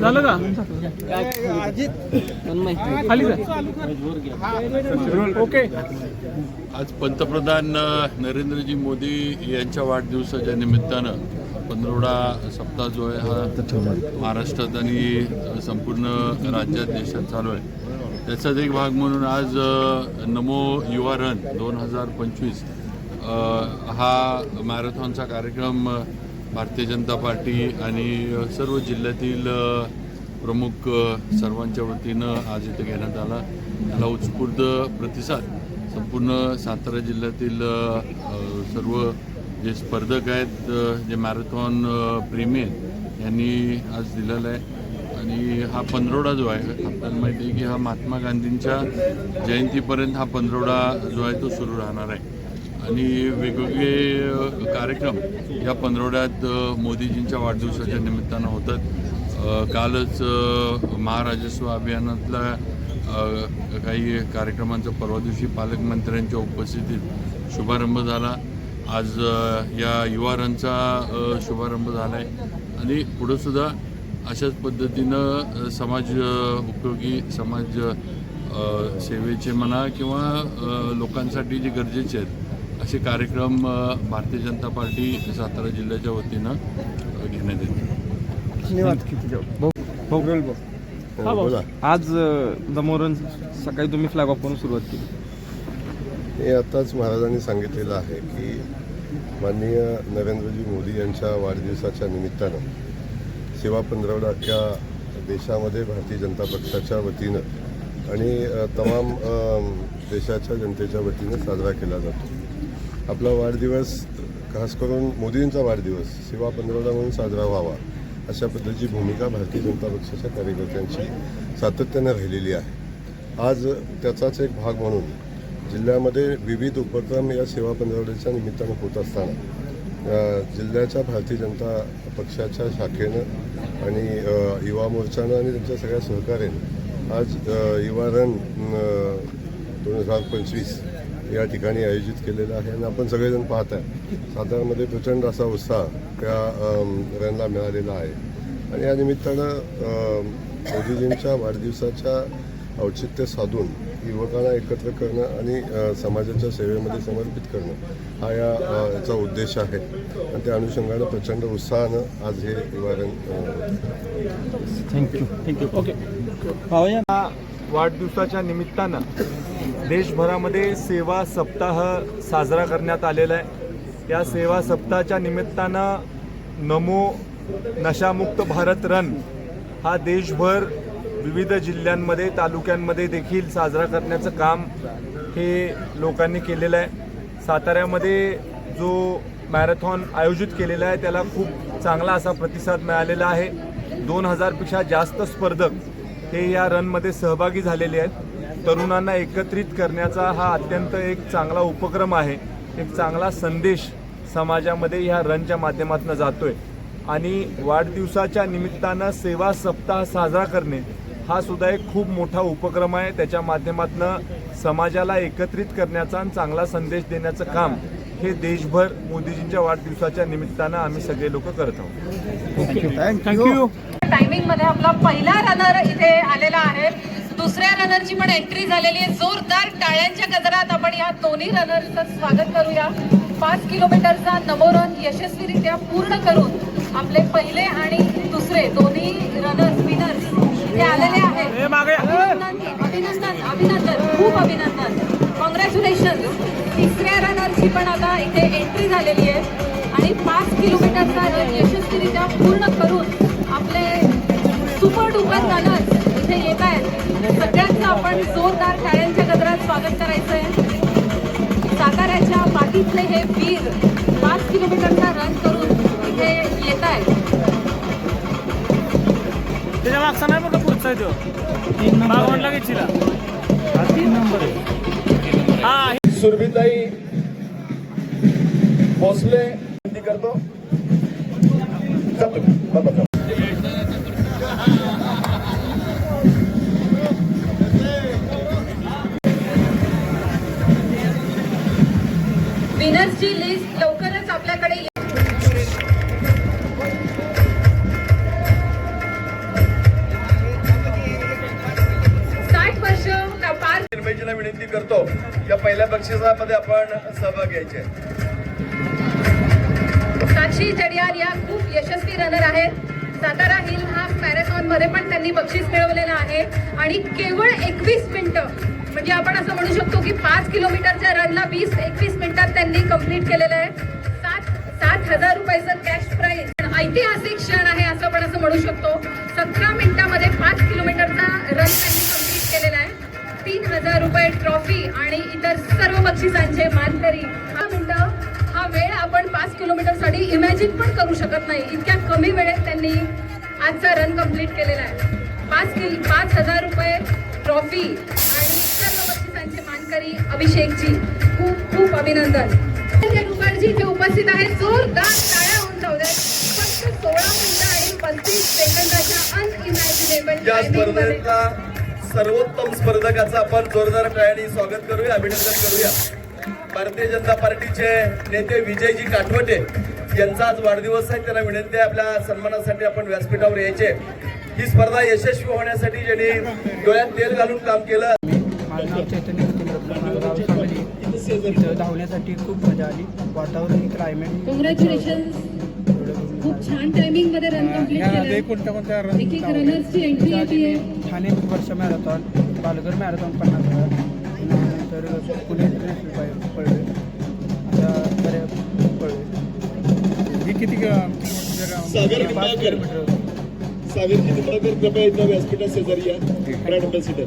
झालं का? खाली ओके. आज पंतप्रधान नरेंद्रजी मोदी यांच्या वाढदिवसाच्या निमित्तानं पंधरवडा सप्ताह जो आहे हा महाराष्ट्रात आणि संपूर्ण राज्यात देशात चालू आहे. त्याचाच एक भाग म्हणून आज नमो युवा रन दोन हजार पंचवीस हा मॅरेथॉनचा कार्यक्रम भारतीय जनता पार्टी आणि सर्व जिल्ह्यातील प्रमुख सर्वांच्या वतीनं आज इथे घेण्यात आला. त्याला उत्स्फूर्त प्रतिसाद. संपूर्ण सातारा जिल्ह्यातील सर्व जे स्पर्धक आहेत जे मॅरेथॉन प्रेमी आहेत यांनी आज दिलेला आहे. आणि हा पंधरवडा जो आहे आपल्याला माहिती आहे की हा महात्मा गांधींच्या जयंतीपर्यंत हा पंधरवडा जो आहे तो सुरू राहणार आहे. आणि वेगवेगळे कार्यक्रम या पंधरवड्यात मोदीजींच्या वाढदिवसाच्या निमित्तानं होतात. कालच महाराजस्व अभियानातला काही कार्यक्रमांचा परवा दिवशी पालकमंत्र्यांच्या उपस्थितीत शुभारंभ झाला. आज या युवारांचा शुभारंभ झाला आहे आणि पुढंसुद्धा अशाच पद्धतीनं समाज उपयोगी समाज सेवेचे म्हणा किंवा लोकांसाठी जे गरजेचे आहेत असे कार्यक्रम भारतीय जनता पार्टी सातारा जिल्ह्याच्या वतीनं घेण्यात येतील. भाऊ. आज दमोरन सकाळी तुम्ही फ्लॅग ऑफ करून सुरुवात केली. हे आताच महाराजांनी सांगितलेलं आहे की माननीय नरेंद्रजी मोदी यांच्या वाढदिवसाच्या निमित्तानं सेवा पंधरवडा अख्ख्या देशामध्ये भारतीय जनता पक्षाच्या वतीनं आणि तमाम देशाच्या जनतेच्या वतीनं साजरा केला जातो. आपला वाढदिवस खास करून मोदींचा वाढदिवस सेवा पंधरवडा म्हणून साजरा व्हावा अशा पद्धतीची भूमिका भारतीय जनता पक्षाच्या कार्यकर्त्यांची सातत्यानं राहिलेली आहे. आज त्याचाच एक भाग म्हणून जिल्ह्यामध्ये विविध उपक्रम या सेवा पंधरवड्याच्या निमित्तानं होत असताना जिल्ह्याच्या भारतीय जनता पक्षाच्या शाखेनं आणि युवा मोर्चानं आणि त्यांच्या सगळ्या सहकार्यानं आज युवा रन दोन हजार पंचवीस या ठिकाणी आयोजित केलेलं आहे. आणि आपण सगळेजण पाहत आहे साताऱ्यामध्ये प्रचंड असा उत्साह त्या रनला मिळालेला आहे. आणि या निमित्तानं मोदीजींच्या वाढदिवसाच्या औचित्य साधून युवकांना एकत्र करणं आणि समाजाच्या सेवेमध्ये समर्पित करणं हा या याचा उद्देश आहे. आणि त्या अनुषंगानं प्रचंड उत्साहानं आज हे निवारण थँक्यू थँक्यू ओके वाढदिवसाच्या निमित्तानं देशभरामध्ये सेवा सप्ताह साजरा करण्यात आलेला आहे. या सेवा सप्ताहाच्या निमित्तानं नमो नशामुक्त भारत रन हा देशभर विविध जिल्ह्यांमध्ये तालुक्यांमध्ये देखील साजरा करण्याचं काम हे लोकांनी केलेलं आहे. साताऱ्यामध्ये जो मॅरेथॉन आयोजित केलेला आहे त्याला खूप चांगला असा प्रतिसाद मिळालेला आहे. दोन हजारपेक्षा जास्त स्पर्धक हे या रनमध्ये सहभागी झालेले आहेत. तरुणांना एकत्रित करण्याचा हा अत्यंत एक चांगला उपक्रम आहे. एक चांगला संदेश समाजामध्ये ह्या रनच्या माध्यमातून जातोय. आणि वाढदिवसाच्या निमित्तानं सेवा सप्ताह साजरा करणे हा सुद्धा एक खूप मोठा उपक्रम आहे. त्याच्या माध्यमातून समाजाला एकत्रित करण्याचा आणि चांगला संदेश देण्याचं काम हे देशभर मोदीजींच्या वाढदिवसाच्या निमित्तानं आम्ही सगळे लोक करत आहोत. थँक्यू टायमिंगमध्ये आपला पहिला रनर इथे आलेला आहे. दुसऱ्या रनरची पण एंट्री झालेली आहे. जोरदार टाळ्यांच्या गजरात आपण या दोन्ही रनरचं स्वागत करूया. पाच किलोमीटरचा नमो रन यशस्वीरित्या पूर्ण करून आपले पहिले आणि दुसरे दोन्ही रनर्स विनर्स इथे आलेले आहेत. अभिनंदन अभिनंदन खूप अभिनंदन. कॉंग्रॅच्युलेशन तिसऱ्या रनरची पण आता इथे एंट्री झालेली आहे. आणि पाच किलोमीटरचा रन यशस्वीरित्या पूर्ण करून आपण जोरदार टाळ्यांच्या गजरात स्वागत करायचं आहे साताऱ्याच्या पाठीतले हे वीर पाच किलोमीटरचा रन करून इथे येत आहेत त्याच्या मागचा नाही बघा पुढचा आहे तो. बागवानला घेतला हा सुरभिताई भोसले करतो. विनर्सची लिस्ट लवकरच आपल्याकडे साठ वर्ष निर्मयजीला विनंती करतो या पहिल्या बक्षिसामध्ये आपण सहभाग घ्यायचे. साक्षी जडियाल या खूप यशस्वी रनर आहेत. सातारा हिल हाफ मॅरेथॉनमध्ये पण त्यांनी बक्षीस मिळवलेलं आहे. आणि केवळ एकवीस मिनिटं म्हणजे आपण असं म्हणू शकतो की पाच किलोमीटरच्या रनला वीस एकवीस मिनिटात त्यांनी कंप्लीट केलेलं आहे. सात सात हजार रुपयाचं कॅश प्राईज ऐतिहासिक क्षण आहे असं आपण असं म्हणू शकतो. सतरा मिनिटामध्ये पाच किलोमीटरचा रन त्यांनी कंप्लीट केलेला आहे. तीन हजार रुपये ट्रॉफी आणि इतर सर्व बक्षिसांचे मानकरी. हा मिनिटं हा वेळ आपण पाच किलोमीटरसाठी इमॅजिन पण करू शकत नाही. इतक्या कमी वेळेत त्यांनी आजचा रन कंप्लीट केलेला आहे. पाच किल पाच हजार रुपये ट्रॉफी आणि सर्व बक्षिसांचे मानकरी अभिषेकजी खूप खूप अभिनंदन. मुखर्जी इथे उपस्थित आहेत जोरदार टाळ्या होऊन जाऊ द्यात फक्त सोळा मिनिटं आणि पस्तीस सेकंदाच्या अनइमॅजिनेबल या स्पर्धेतला सर्वोत्तम स्पर्धकाचं आपण जोरदार टाळ्याने स्वागत करूया अभिनंदन करूया. भारतीय जनता पार्टीचे नेते विजयजी काठवटे यांचा आज वाढदिवस आहे त्यांना विनंती आहे आपल्या सन्मानासाठी आपण व्यासपीठावर यायचे. ही स्पर्धा यशस्वी होण्यासाठी ज्यांनी डोळ्यात तेल घालून काम केलं. धावण्यासाठी खूप मजा आली. वातावरण क्लायमेट कॉंग्रॅच्युलेशन खूप छान टायमिंगमध्ये रन कंप्लीट केलं. एक एक रनर्सची एंट्री येते. ठाणे वर्ष मॅरेथॉन पालघर मॅरेथॉन पन्नास हजार. नंतर पुणे इंटरनॅशनल पडले आता बऱ्या पडले हे किती सागर पाच. किलोमीटर? सागरजी निंबाळकर कृपया इथं व्यासपीठा शेजारी या. Brand ambassador